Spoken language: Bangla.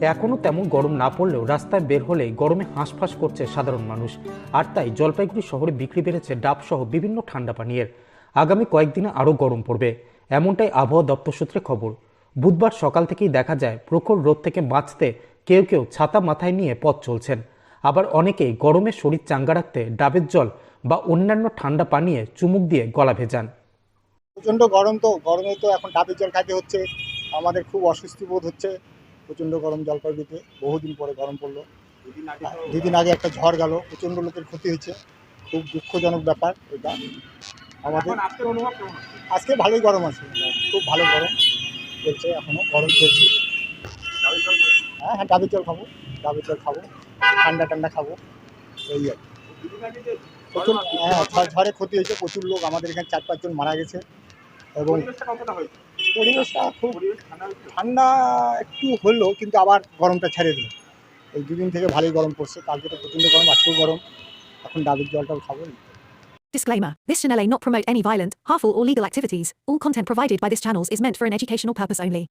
এখনও তেমন গরম না পড়লেও রাস্তায় বের হলেই গরমে হাঁসফাঁস করছে সাধারণ মানুষ। আর তাই জলপাইগুড়ি শহরে বিক্রি বেড়েছে ডাব সহ বিভিন্ন ঠান্ডা পানীয়ের। আগামী কয়েকদিনে আরও গরম পড়বে। এমনটাই আবহাওয়া দপ্তর সূত্রে খবর। বুধবার সকাল থেকেই দেখা যায়, প্রখর রোদ থেকে বাঁচতে কেউ কেউ ছাতা মাথায় নিয়ে পথ চলছেন। আবার অনেকেই গরমে শরীর চাঙ্গা রাখতে ডাবের জল বা অন্যান্য ঠান্ডা পানীয়ে চুমুক দিয়ে গলা ভেজান। প্রচণ্ড গরম তো, গরমে তো এখন ডাবের জল খাইতে হচ্ছে। আমাদের খুব অস্বস্তি বোধ হচ্ছে। প্রচণ্ড গরম জলপাইগুড়িতে বহুদিন পরে গরম পড়ল। দুদিন আগে একটা ঝড় গেল প্রচণ্ড লোকের ক্ষতি হয়েছে। খুব দুঃখজনক ব্যাপার এটা। আমাদের আজকে ভালোই গরম আছে। খুব ভালো গরম চলছে এখনও গরম চলছে। হ্যাঁ হ্যাঁ ডাবের জল খাব ডাবের জল খাব ঠান্ডা ঠান্ডা খাব এই আর। প্রচুর হ্যাঁ ঝড়- ঝড়ে ক্ষতি হয়েছে প্রচুর লোক আমাদের এখানে চার পাঁচজন মারা গেছে। এবং পরিবেশটা খুব ঠান্ডা একটু হলো কিন্তু আবার গরমটা ছেড়ে দিল এই দুদিন থেকে ভালোই গরম পড়ছে কালকে তো প্রচণ্ড গরম আজকেও গরম এখন ডাবের জলটাও খাবো Disclaimer This channel may not promote any violent, harmful, or legal activities. All content provided by this channel is meant for an educational purpose only.